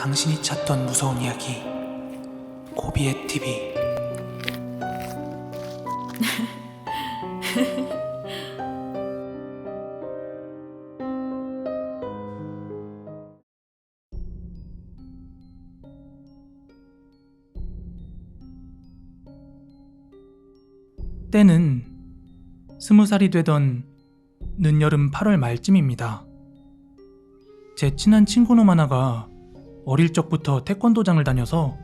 당신이 찾던 무서운 이야기 고비의 TV 때는 스무 살이 되던 늦여름 8월 말쯤입니다. 제 친한 친구놈 하나가 어릴 적부터 태권도장을 다녀서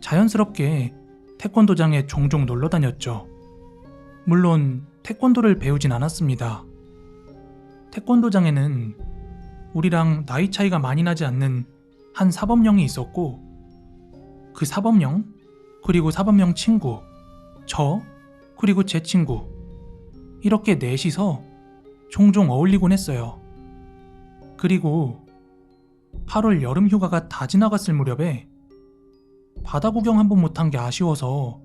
자연스럽게 태권도장에 종종 놀러 다녔죠. 물론 태권도를 배우진 않았습니다. 태권도장에는 우리랑 나이 차이가 많이 나지 않는 한 사범령이 있었고 그 사범령 그리고 사범령 친구 저 그리고 제 친구 이렇게 넷이서 종종 어울리곤 했어요. 그리고 8월 여름 휴가가 다 지나갔을 무렵에 바다 구경 한 번 못한 게 아쉬워서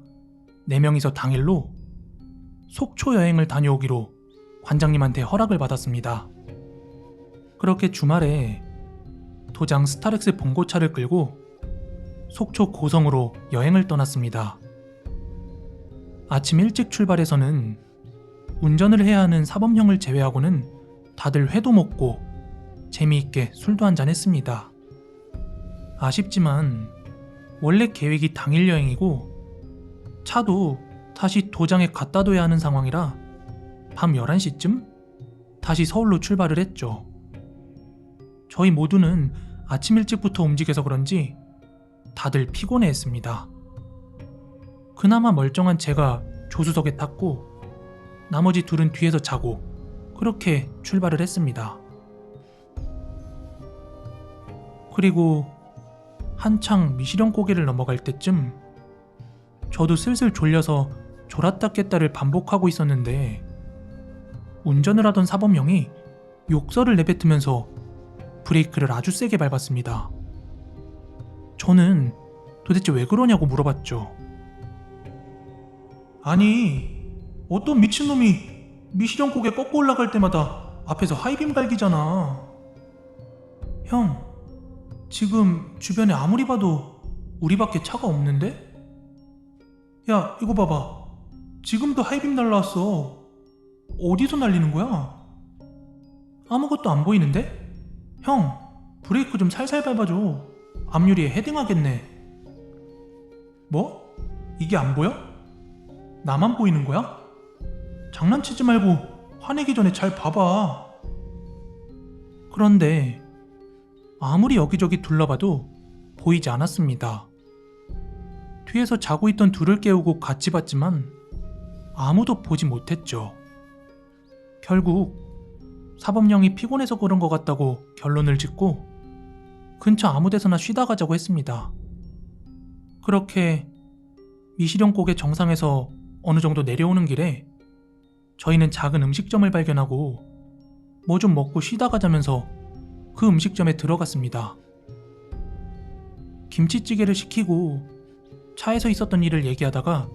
네 명이서 당일로 속초 여행을 다녀오기로 관장님한테 허락을 받았습니다. 그렇게 주말에 도장 스타렉스 봉고차를 끌고 속초 고성으로 여행을 떠났습니다. 아침 일찍 출발해서는 운전을 해야 하는 사범형을 제외하고는 다들 회도 먹고 재미있게 술도 한잔 했습니다. 아쉽지만 원래 계획이 당일 여행이고 차도 다시 도장에 갖다 둬야 하는 상황이라 밤 11시쯤 다시 서울로 출발을 했죠. 저희 모두는 아침 일찍부터 움직여서 그런지 다들 피곤해 했습니다. 그나마 멀쩡한 제가 조수석에 탔고 나머지 둘은 뒤에서 자고 그렇게 출발을 했습니다. 그리고 한창 미시령 고개를 넘어갈 때쯤 저도 슬슬 졸려서 졸았다 깼다를 반복하고 있었는데 운전을 하던 사범형이 욕설을 내뱉으면서 브레이크를 아주 세게 밟았습니다. 저는 도대체 왜 그러냐고 물어봤죠. 아니, 어떤 미친놈이 미시령 고개 꺾고 올라갈 때마다 앞에서 하이빔 갈기잖아. 형, 지금 주변에 아무리 봐도 우리밖에 차가 없는데? 야, 이거 봐봐. 지금도 하이빔 날라왔어. 어디서 날리는 거야? 아무것도 안 보이는데? 형, 브레이크 좀 살살 밟아줘. 앞유리에 헤딩하겠네. 뭐? 이게 안 보여? 나만 보이는 거야? 장난치지 말고 화내기 전에 잘 봐봐. 그런데 아무리 여기저기 둘러봐도 보이지 않았습니다. 뒤에서 자고 있던 둘을 깨우고 같이 봤지만 아무도 보지 못했죠. 결국 사범령이 피곤해서 그런 것 같다고 결론을 짓고 근처 아무 데서나 쉬다 가자고 했습니다. 그렇게 미시령 꼭의 정상에서 어느 정도 내려오는 길에 저희는 작은 음식점을 발견하고 뭐 좀 먹고 쉬다 가자면서 그 음식점에 들어갔습니다. 김치찌개를 시키고 차에서 있었던 일을 얘기하다가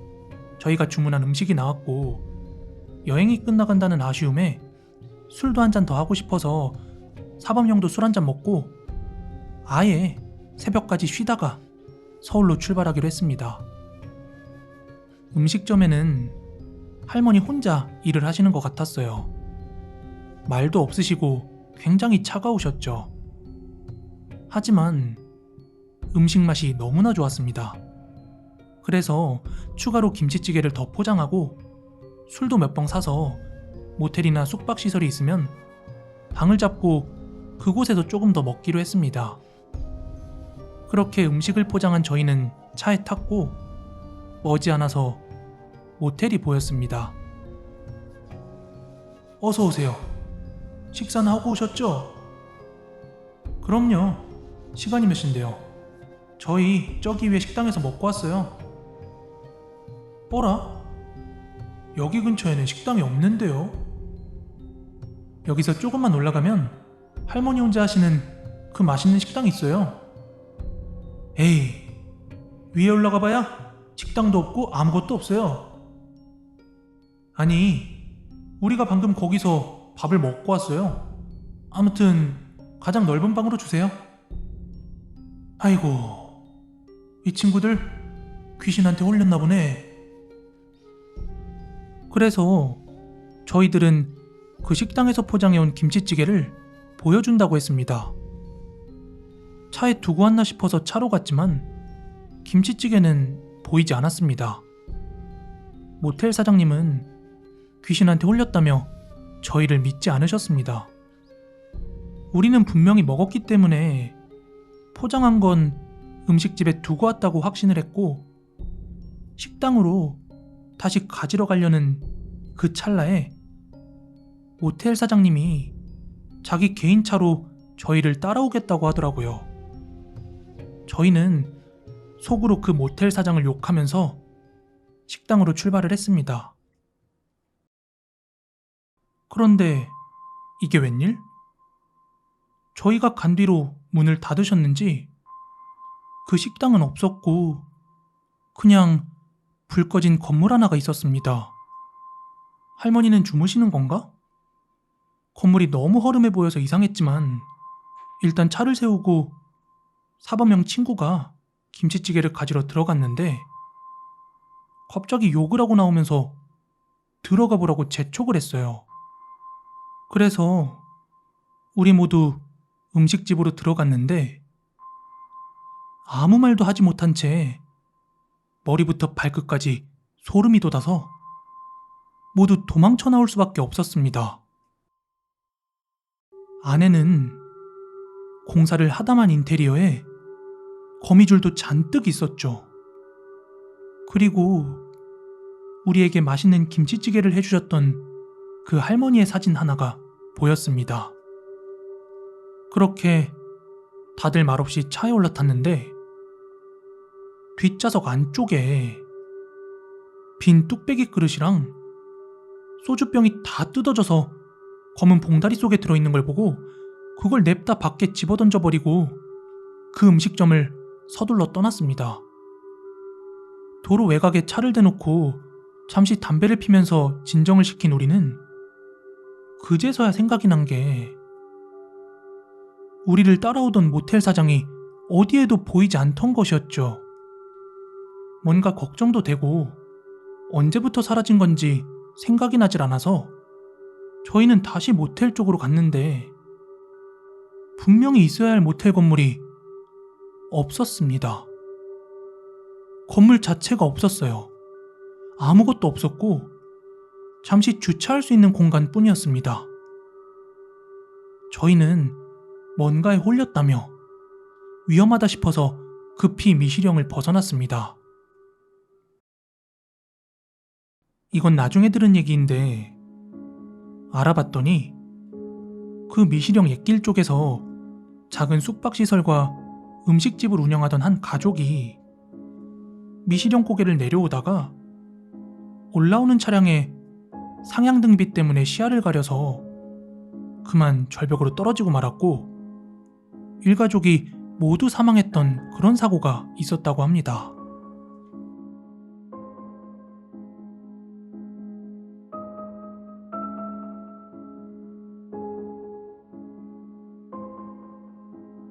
저희가 주문한 음식이 나왔고 여행이 끝나간다는 아쉬움에 술도 한 잔 더 하고 싶어서 사범형도 술 한 잔 먹고 아예 새벽까지 쉬다가 서울로 출발하기로 했습니다. 음식점에는 할머니 혼자 일을 하시는 것 같았어요. 말도 없으시고 굉장히 차가우셨죠. 하지만 음식 맛이 너무나 좋았습니다. 그래서 추가로 김치찌개를 더 포장하고 술도 몇 병 사서 모텔이나 숙박시설이 있으면 방을 잡고 그곳에서 조금 더 먹기로 했습니다. 그렇게 음식을 포장한 저희는 차에 탔고 머지않아서 모텔이 보였습니다. 어서 오세요. 식사는 하고 오셨죠? 그럼요. 시간이 몇 시인데요? 저희 저기 위에 식당에서 먹고 왔어요. 뭐라? 여기 근처에는 식당이 없는데요. 여기서 조금만 올라가면 할머니 혼자 하시는 그 맛있는 식당이 있어요. 에이, 위에 올라가 봐야 식당도 없고 아무것도 없어요. 아니, 우리가 방금 거기서 밥을 먹고 왔어요. 아무튼 가장 넓은 방으로 주세요. 아이고, 이 친구들 귀신한테 홀렸나 보네. 그래서 저희들은 그 식당에서 포장해온 김치찌개를 보여준다고 했습니다. 차에 두고 왔나 싶어서 차로 갔지만 김치찌개는 보이지 않았습니다. 모텔 사장님은 귀신한테 홀렸다며 저희를 믿지 않으셨습니다. 우리는 분명히 먹었기 때문에 포장한 건 음식집에 두고 왔다고 확신을 했고 식당으로 다시 가지러 가려는 그 찰나에 모텔 사장님이 자기 개인 차로 저희를 따라오겠다고 하더라고요. 저희는 속으로 그 모텔 사장을 욕하면서 식당으로 출발을 했습니다. 그런데 이게 웬일? 저희가 간 뒤로 문을 닫으셨는지 그 식당은 없었고 그냥 불 꺼진 건물 하나가 있었습니다. 할머니는 주무시는 건가? 건물이 너무 허름해 보여서 이상했지만 일단 차를 세우고 사범형 친구가 김치찌개를 가지러 들어갔는데 갑자기 욕을 하고 나오면서 들어가 보라고 재촉을 했어요. 그래서 우리 모두 음식집으로 들어갔는데 아무 말도 하지 못한 채 머리부터 발끝까지 소름이 돋아서 모두 도망쳐 나올 수밖에 없었습니다. 안에는 공사를 하다만 인테리어에 거미줄도 잔뜩 있었죠. 그리고 우리에게 맛있는 김치찌개를 해주셨던 그 할머니의 사진 하나가 보였습니다. 그렇게 다들 말없이 차에 올라탔는데 뒷좌석 안쪽에 빈 뚝배기 그릇이랑 소주병이 다 뜯어져서 검은 봉다리 속에 들어있는 걸 보고 그걸 냅다 밖에 집어던져 버리고 그 음식점을 서둘러 떠났습니다. 도로 외곽에 차를 대놓고 잠시 담배를 피면서 진정을 시킨 우리는 그제서야 생각이 난 게 우리를 따라오던 모텔 사장이 어디에도 보이지 않던 것이었죠. 뭔가 걱정도 되고 언제부터 사라진 건지 생각이 나질 않아서 저희는 다시 모텔 쪽으로 갔는데 분명히 있어야 할 모텔 건물이 없었습니다. 건물 자체가 없었어요. 아무것도 없었고 잠시 주차할 수 있는 공간 뿐이었습니다. 저희는 뭔가에 홀렸다며 위험하다 싶어서 급히 미시령을 벗어났습니다. 이건 나중에 들은 얘기인데 알아봤더니 그 미시령 옛길 쪽에서 작은 숙박시설과 음식집을 운영하던 한 가족이 미시령 고개를 내려오다가 올라오는 차량에 상향등비 때문에 시야를 가려서 그만 절벽으로 떨어지고 말았고 일가족이 모두 사망했던 그런 사고가 있었다고 합니다.